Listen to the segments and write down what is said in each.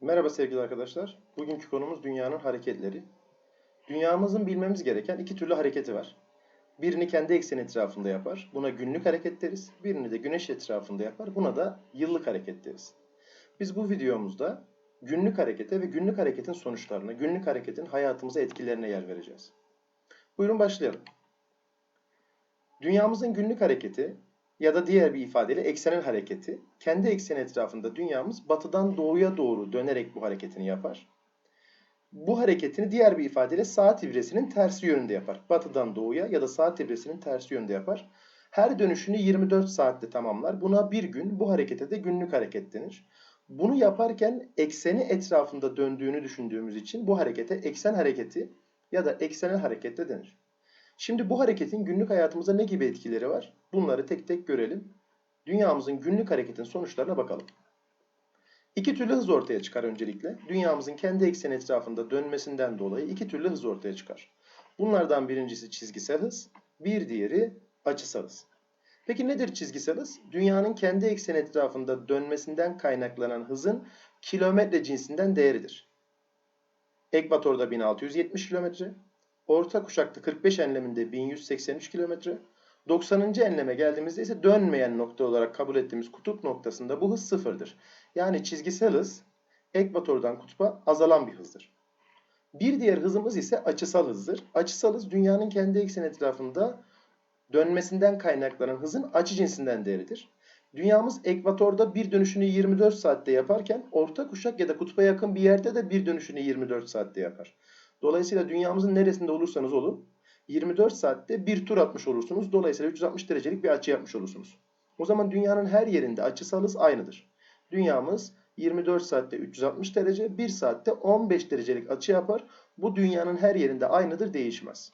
Merhaba sevgili arkadaşlar. Bugünkü konumuz dünyanın hareketleri. Dünyamızın bilmemiz gereken iki türlü hareketi var. Birini kendi ekseni etrafında yapar. Buna günlük hareket deriz. Birini de güneş etrafında yapar. Buna da yıllık hareket deriz. Biz bu videomuzda günlük harekete ve günlük hareketin sonuçlarına, günlük hareketin hayatımıza etkilerine yer vereceğiz. Buyurun başlayalım. Dünyamızın günlük hareketi ya da diğer bir ifadeyle eksenel hareketi kendi ekseni etrafında dünyamız batıdan doğuya doğru dönerek bu hareketini yapar. Bu hareketini diğer bir ifadeyle saat ibresinin tersi yönünde yapar. Batıdan doğuya ya da saat ibresinin tersi yönünde yapar. Her dönüşünü 24 saatte tamamlar. Buna bir gün, bu harekete de günlük hareket denir. Bunu yaparken ekseni etrafında döndüğünü düşündüğümüz için bu harekete eksen hareketi ya da eksenel hareket de denir. Şimdi bu hareketin günlük hayatımıza ne gibi etkileri var? Bunları tek tek görelim. Dünyamızın günlük hareketin sonuçlarına bakalım. İki türlü hız ortaya çıkar öncelikle. Dünyamızın kendi ekseni etrafında dönmesinden dolayı iki türlü hız ortaya çıkar. Bunlardan birincisi çizgisel hız, bir diğeri açısal hız. Peki nedir çizgisel hız? Dünyanın kendi ekseni etrafında dönmesinden kaynaklanan hızın kilometre cinsinden değeridir. Ekvatorda 1670 kilometre, orta kuşakta 45 enleminde 1183 kilometre, 90. enleme geldiğimizde ise dönmeyen nokta olarak kabul ettiğimiz kutup noktasında bu hız sıfırdır. Yani çizgisel hız ekvatordan kutupa azalan bir hızdır. Bir diğer hızımız ise açısal hızdır. Açısal hız dünyanın kendi ekseni etrafında dönmesinden kaynaklanan hızın açı cinsinden değeridir. Dünyamız ekvatorda bir dönüşünü 24 saatte yaparken orta kuşak ya da kutba yakın bir yerde de bir dönüşünü 24 saatte yapar. Dolayısıyla dünyamızın neresinde olursanız olun 24 saatte bir tur atmış olursunuz. Dolayısıyla 360 derecelik bir açı yapmış olursunuz. O zaman dünyanın her yerinde açısal hız aynıdır. Dünyamız 24 saatte 360 derece, 1 saatte 15 derecelik açı yapar. Bu dünyanın her yerinde aynıdır, değişmez.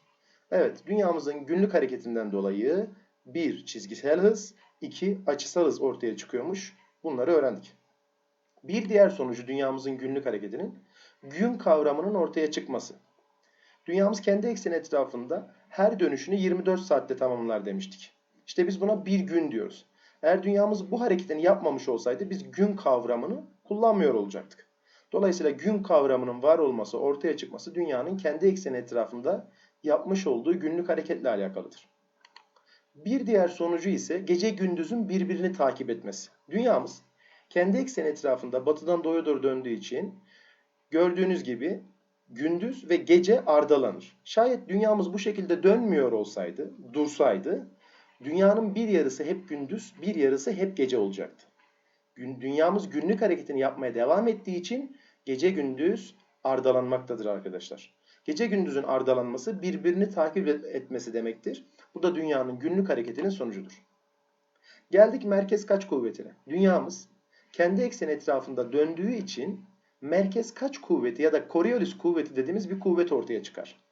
Evet, dünyamızın günlük hareketinden dolayı 1 çizgisel hız, 2 açısal hız ortaya çıkıyormuş. Bunları öğrendik. Bir diğer sonucu dünyamızın günlük hareketinin gün kavramının ortaya çıkması. Dünyamız kendi ekseni etrafında her dönüşünü 24 saatte tamamlar demiştik. İşte biz buna bir gün diyoruz. Eğer dünyamız bu hareketini yapmamış olsaydı biz gün kavramını kullanmıyor olacaktık. Dolayısıyla gün kavramının var olması, ortaya çıkması dünyanın kendi ekseni etrafında yapmış olduğu günlük hareketle alakalıdır. Bir diğer sonucu ise gece gündüzün birbirini takip etmesi. Dünyamız kendi ekseni etrafında batıdan doğuya doğru döndüğü için gördüğünüz gibi gündüz ve gece ardalanır. Şayet dünyamız bu şekilde dönmüyor olsaydı, dursaydı, dünyanın bir yarısı hep gündüz, bir yarısı hep gece olacaktı. Dünyamız günlük hareketini yapmaya devam ettiği için gece gündüz ardalanmaktadır arkadaşlar. Gece gündüzün ardalanması birbirini takip etmesi demektir. Bu da dünyanın günlük hareketinin sonucudur. Geldik merkez kaç kuvvetine. Dünyamız kendi ekseni etrafında döndüğü için merkez kaç kuvveti ya da Coriolis kuvveti dediğimiz bir kuvvet ortaya çıkar.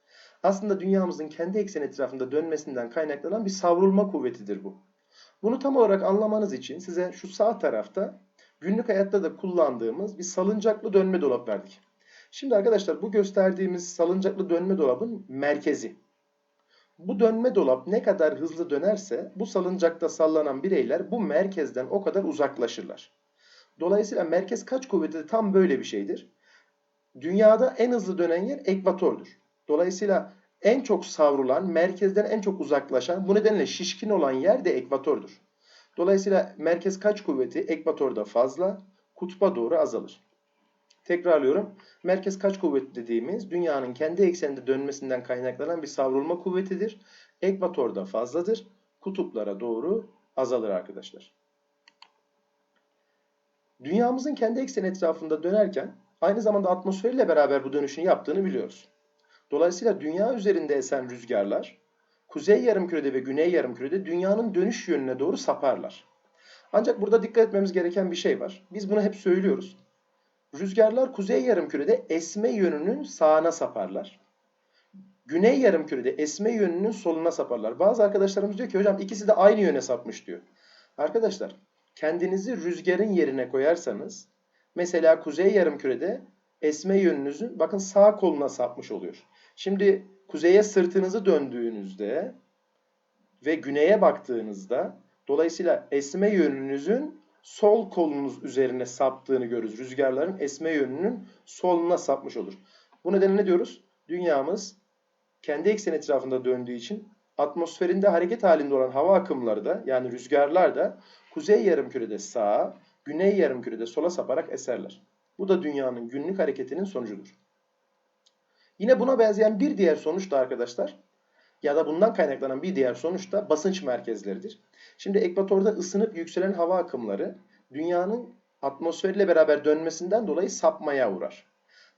Aslında dünyamızın kendi ekseni etrafında dönmesinden kaynaklanan bir savrulma kuvvetidir bu. Bunu tam olarak anlamanız için size şu sağ tarafta günlük hayatta da kullandığımız bir salıncaklı dönme dolap verdik. Şimdi arkadaşlar bu gösterdiğimiz salıncaklı dönme dolabın merkezi. Bu dönme dolap ne kadar hızlı dönerse bu salıncakta sallanan bireyler bu merkezden o kadar uzaklaşırlar. Dolayısıyla merkez kaç kuvveti de tam böyle bir şeydir. Dünyada en hızlı dönen yer ekvatordur. Dolayısıyla en çok savrulan, merkezden en çok uzaklaşan, bu nedenle şişkin olan yer de ekvatordur. Dolayısıyla merkez kaç kuvveti ekvatorda fazla, kutba doğru azalır. Tekrarlıyorum. Merkez kaç kuvveti dediğimiz dünyanın kendi ekseninde dönmesinden kaynaklanan bir savrulma kuvvetidir. Ekvatorda fazladır, kutuplara doğru azalır arkadaşlar. Dünyamızın kendi ekseni etrafında dönerken aynı zamanda atmosferiyle beraber bu dönüşünü yaptığını biliyoruz. Dolayısıyla dünya üzerinde esen rüzgarlar kuzey yarımkürede ve güney yarımkürede dünyanın dönüş yönüne doğru saparlar. Ancak burada dikkat etmemiz gereken bir şey var. Biz bunu hep söylüyoruz. Rüzgarlar kuzey yarımkürede esme yönünün sağına saparlar. Güney yarımkürede esme yönünün soluna saparlar. Bazı arkadaşlarımız diyor ki hocam ikisi de aynı yöne sapmış diyor. Arkadaşlar kendinizi rüzgarın yerine koyarsanız mesela kuzey yarımkürede esme yönünüzün bakın sağ koluna sapmış oluyor. Şimdi kuzeye sırtınızı döndüğünüzde ve güneye baktığınızda dolayısıyla esme yönünüzün sol kolunuz üzerine saptığını görürüz. Rüzgarların esme yönünün soluna sapmış olur. Bu nedenle ne diyoruz? Dünyamız kendi eksen etrafında döndüğü için atmosferinde hareket halinde olan hava akımları da yani rüzgarlar da kuzey yarımkürede sağa, güney yarımkürede sola saparak eserler. Bu da dünyanın günlük hareketinin sonucudur. Yine buna benzeyen bir diğer sonuç da arkadaşlar ya da bundan kaynaklanan bir diğer sonuç da basınç merkezleridir. Şimdi ekvatorda ısınıp yükselen hava akımları dünyanın atmosferle beraber dönmesinden dolayı sapmaya uğrar.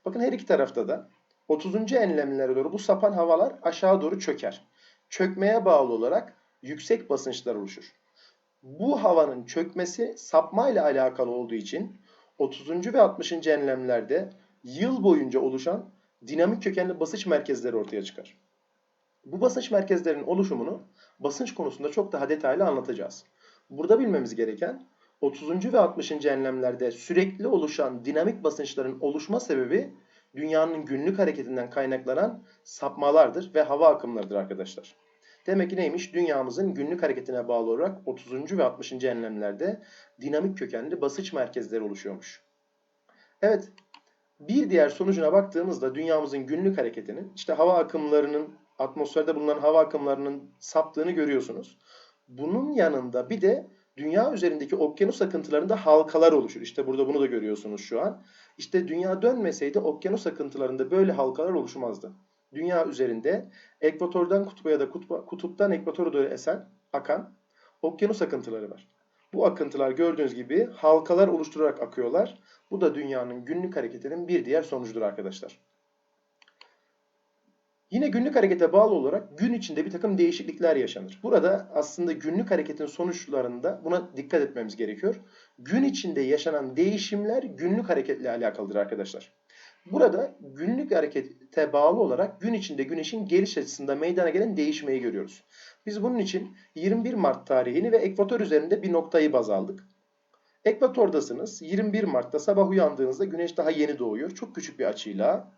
Bakın her iki tarafta da 30. enlemlere doğru bu sapan havalar aşağı doğru çöker. Çökmeye bağlı olarak yüksek basınçlar oluşur. Bu havanın çökmesi sapmayla alakalı olduğu için 30. ve 60. enlemlerde yıl boyunca oluşan dinamik kökenli basınç merkezleri ortaya çıkar. Bu basınç merkezlerinin oluşumunu basınç konusunda çok daha detaylı anlatacağız. Burada bilmemiz gereken 30. ve 60. enlemlerde sürekli oluşan dinamik basınçların oluşma sebebi dünyanın günlük hareketinden kaynaklanan sapmalardır ve hava akımlarıdır arkadaşlar. Demek ki neymiş? Dünyamızın günlük hareketine bağlı olarak 30. ve 60. enlemlerde dinamik kökenli basınç merkezleri oluşuyormuş. Evet, bir diğer sonucuna baktığımızda dünyamızın günlük hareketinin işte hava akımlarının atmosferde bulunan hava akımlarının saptığını görüyorsunuz. Bunun yanında bir de dünya üzerindeki okyanus akıntılarında halkalar oluşur. İşte burada bunu da görüyorsunuz şu an. İşte dünya dönmeseydi okyanus akıntılarında böyle halkalar oluşmazdı. Dünya üzerinde ekvatordan kutba ya da kutba, kutuptan ekvatora doğru esen, akan okyanus akıntıları var. Bu akıntılar gördüğünüz gibi halkalar oluşturarak akıyorlar. Bu da dünyanın günlük hareketinin bir diğer sonucudur arkadaşlar. Yine günlük harekete bağlı olarak gün içinde bir takım değişiklikler yaşanır. Burada aslında günlük hareketin sonuçlarında buna dikkat etmemiz gerekiyor. Gün içinde yaşanan değişimler günlük hareketle alakalıdır arkadaşlar. Burada günlük harekete bağlı olarak gün içinde güneşin geliş açısında meydana gelen değişmeyi görüyoruz. Biz bunun için 21 Mart tarihini ve ekvator üzerinde bir noktayı baz aldık. Ekvatordasınız. 21 Mart'ta sabah uyandığınızda güneş daha yeni doğuyor. Çok küçük bir açıyla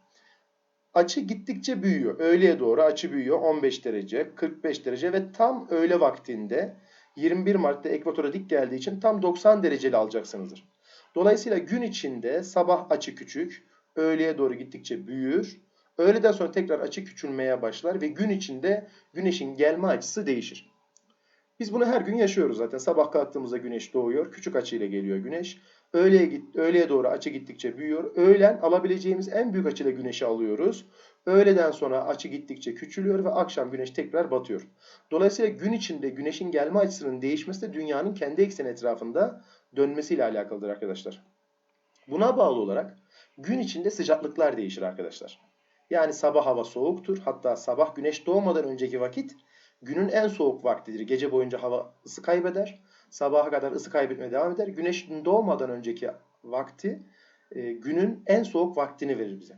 açı gittikçe büyüyor. Öğleye doğru açı büyüyor 15 derece, 45 derece ve tam öğle vaktinde 21 Mart'ta ekvatora dik geldiği için tam 90 dereceli alacaksınızdır. Dolayısıyla gün içinde sabah açı küçük, öğleye doğru gittikçe büyür. Öğleden sonra tekrar açı küçülmeye başlar ve gün içinde güneşin gelme açısı değişir. Biz bunu her gün yaşıyoruz zaten. Sabah kalktığımızda güneş doğuyor. Küçük açıyla geliyor güneş. Öğleye, git, öğleye doğru açı gittikçe büyüyor. Öğlen alabileceğimiz en büyük açıyla güneşi alıyoruz. Öğleden sonra açı gittikçe küçülüyor ve akşam güneş tekrar batıyor. Dolayısıyla gün içinde güneşin gelme açısının değişmesi de dünyanın kendi ekseni etrafında dönmesiyle alakalıdır arkadaşlar. Buna bağlı olarak gün içinde sıcaklıklar değişir arkadaşlar. Yani sabah hava soğuktur. Hatta sabah güneş doğmadan önceki vakit günün en soğuk vaktidir. Gece boyunca hava ısı kaybeder. Sabaha kadar ısı kaybetmeye devam eder. Güneşin doğmadan önceki vakti e, günün en soğuk vaktini verir bize.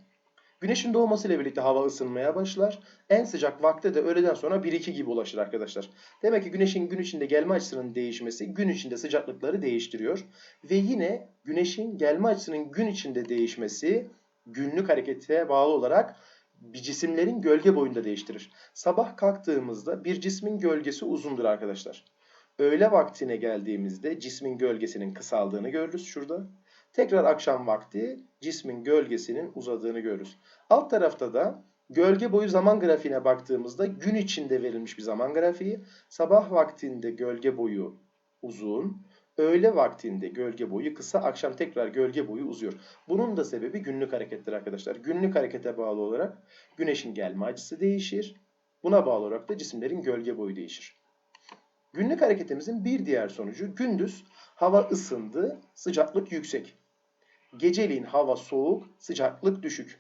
Güneşin doğmasıyla birlikte hava ısınmaya başlar. En sıcak vakte de öğleden sonra 1-2 gibi ulaşır arkadaşlar. Demek ki güneşin gün içinde gelme açısının değişmesi gün içinde sıcaklıkları değiştiriyor. Ve yine güneşin gelme açısının gün içinde değişmesi günlük harekete bağlı olarak bir cisimlerin gölge boyunda değiştirir. Sabah kalktığımızda bir cismin gölgesi uzundur arkadaşlar. Öğle vaktine geldiğimizde cismin gölgesinin kısaldığını görürüz şurada. Tekrar akşam vakti cismin gölgesinin uzadığını görürüz. Alt tarafta da gölge boyu zaman grafiğine baktığımızda gün içinde verilmiş bir zaman grafiği. Sabah vaktinde gölge boyu uzun, öğle vaktinde gölge boyu kısa, akşam tekrar gölge boyu uzuyor. Bunun da sebebi günlük harekettir arkadaşlar. Günlük harekete bağlı olarak güneşin gelme açısı değişir. Buna bağlı olarak da cisimlerin gölge boyu değişir. Günlük hareketimizin bir diğer sonucu gündüz hava ısındı, sıcaklık yüksek. Geceliğin hava soğuk, sıcaklık düşük.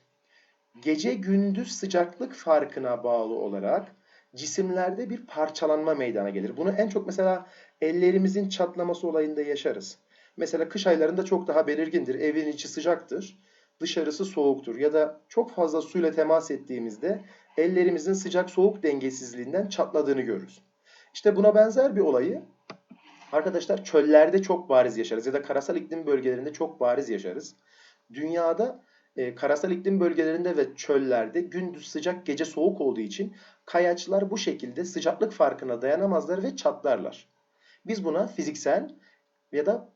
Gece gündüz sıcaklık farkına bağlı olarak cisimlerde bir parçalanma meydana gelir. Bunu en çok mesela ellerimizin çatlaması olayında yaşarız. Mesela kış aylarında çok daha belirgindir. Evin içi sıcaktır, dışarısı soğuktur. Ya da çok fazla suyla temas ettiğimizde ellerimizin sıcak soğuk dengesizliğinden çatladığını görürüz. İşte buna benzer bir olayı arkadaşlar çöllerde çok bariz yaşarız ya da karasal iklim bölgelerinde çok bariz yaşarız. Dünyada e, karasal iklim bölgelerinde ve çöllerde gündüz sıcak gece soğuk olduğu için kayaçlar bu şekilde sıcaklık farkına dayanamazlar ve çatlarlar. Biz buna fiziksel ya da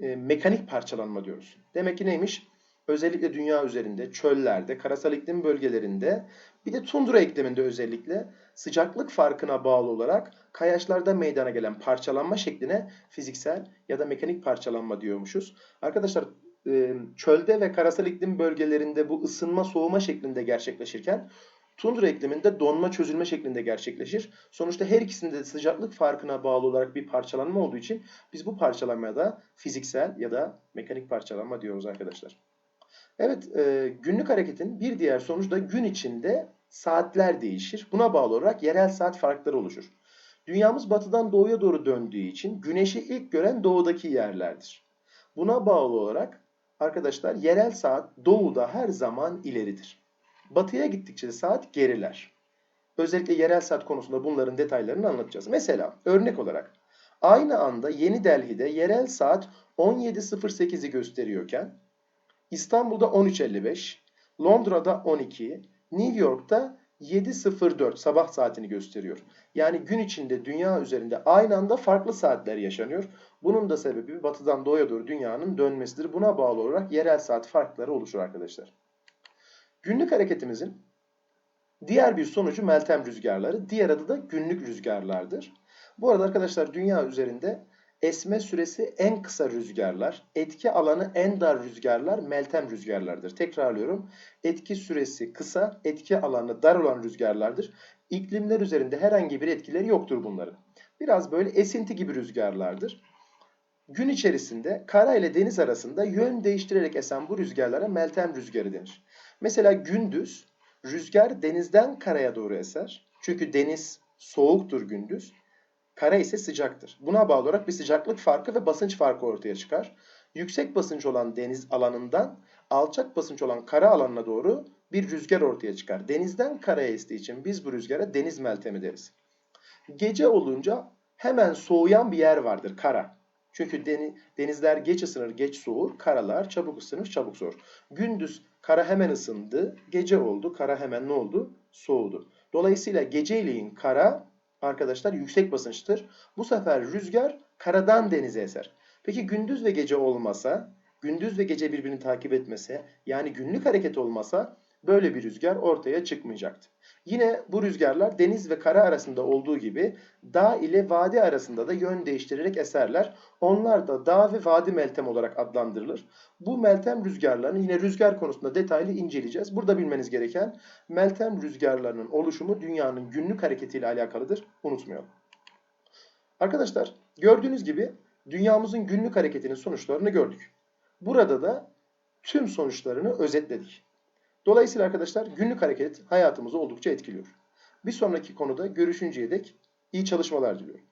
e, mekanik parçalanma diyoruz. Demek ki neymiş? Özellikle dünya üzerinde, çöllerde, karasal iklim bölgelerinde bir de tundra ikliminde özellikle sıcaklık farkına bağlı olarak kayaçlarda meydana gelen parçalanma şekline fiziksel ya da mekanik parçalanma diyormuşuz. Arkadaşlar çölde ve karasal iklim bölgelerinde bu ısınma soğuma şeklinde gerçekleşirken tundra ikliminde donma çözülme şeklinde gerçekleşir. Sonuçta her ikisinde de sıcaklık farkına bağlı olarak bir parçalanma olduğu için biz bu parçalanmaya da fiziksel ya da mekanik parçalanma diyoruz arkadaşlar. Evet, e, günlük hareketin bir diğer sonucu da gün içinde saatler değişir. Buna bağlı olarak yerel saat farkları oluşur. Dünyamız batıdan doğuya doğru döndüğü için güneşi ilk gören doğudaki yerlerdir. Buna bağlı olarak arkadaşlar yerel saat doğuda her zaman ileridir. Batıya gittikçe saat geriler. Özellikle yerel saat konusunda bunların detaylarını anlatacağız. Mesela örnek olarak aynı anda Yeni Delhi'de yerel saat 17.08'i gösteriyorken İstanbul'da 13.55, Londra'da 12, New York'ta 7.04 sabah saatini gösteriyor. Yani gün içinde dünya üzerinde aynı anda farklı saatler yaşanıyor. Bunun da sebebi batıdan doğuya doğru dünyanın dönmesidir. Buna bağlı olarak yerel saat farkları oluşur arkadaşlar. Günlük hareketimizin diğer bir sonucu Meltem rüzgarları. Diğer adı da günlük rüzgarlardır. Bu arada arkadaşlar dünya üzerinde esme süresi en kısa rüzgarlar, etki alanı en dar rüzgarlar Meltem rüzgarlardır. Tekrarlıyorum. Etki süresi kısa, etki alanı dar olan rüzgarlardır. İklimler üzerinde herhangi bir etkileri yoktur bunların. Biraz böyle esinti gibi rüzgarlardır. Gün içerisinde kara ile deniz arasında yön değiştirerek esen bu rüzgarlara Meltem rüzgarı denir. Mesela gündüz rüzgar denizden karaya doğru eser. Çünkü deniz soğuktur gündüz. Kara ise sıcaktır. Buna bağlı olarak bir sıcaklık farkı ve basınç farkı ortaya çıkar. Yüksek basınç olan deniz alanından alçak basınç olan kara alanına doğru bir rüzgar ortaya çıkar. Denizden karaya estiği için biz bu rüzgara deniz meltemi deriz. Gece olunca hemen soğuyan bir yer vardır kara. Çünkü denizler geç ısınır, geç soğur. Karalar çabuk ısınır, çabuk soğur. Gündüz kara hemen ısındı, gece oldu, kara hemen ne oldu? Soğudu. Dolayısıyla geceleyin kara arkadaşlar yüksek basınçtır. Bu sefer rüzgar karadan denize eser. Peki gündüz ve gece olmasa, gündüz ve gece birbirini takip etmese, yani günlük hareket olmasa böyle bir rüzgar ortaya çıkmayacaktı. Yine bu rüzgarlar deniz ve kara arasında olduğu gibi dağ ile vadi arasında da yön değiştirerek eserler. Onlar da dağ ve vadi meltem olarak adlandırılır. Bu meltem rüzgarlarını yine rüzgar konusunda detaylı inceleyeceğiz. Burada bilmeniz gereken meltem rüzgarlarının oluşumu dünyanın günlük hareketiyle alakalıdır. Unutmayalım. Arkadaşlar gördüğünüz gibi dünyamızın günlük hareketinin sonuçlarını gördük. Burada da tüm sonuçlarını özetledik. Dolayısıyla arkadaşlar günlük hareket hayatımızı oldukça etkiliyor. Bir sonraki konuda görüşünceye dek iyi çalışmalar diliyorum.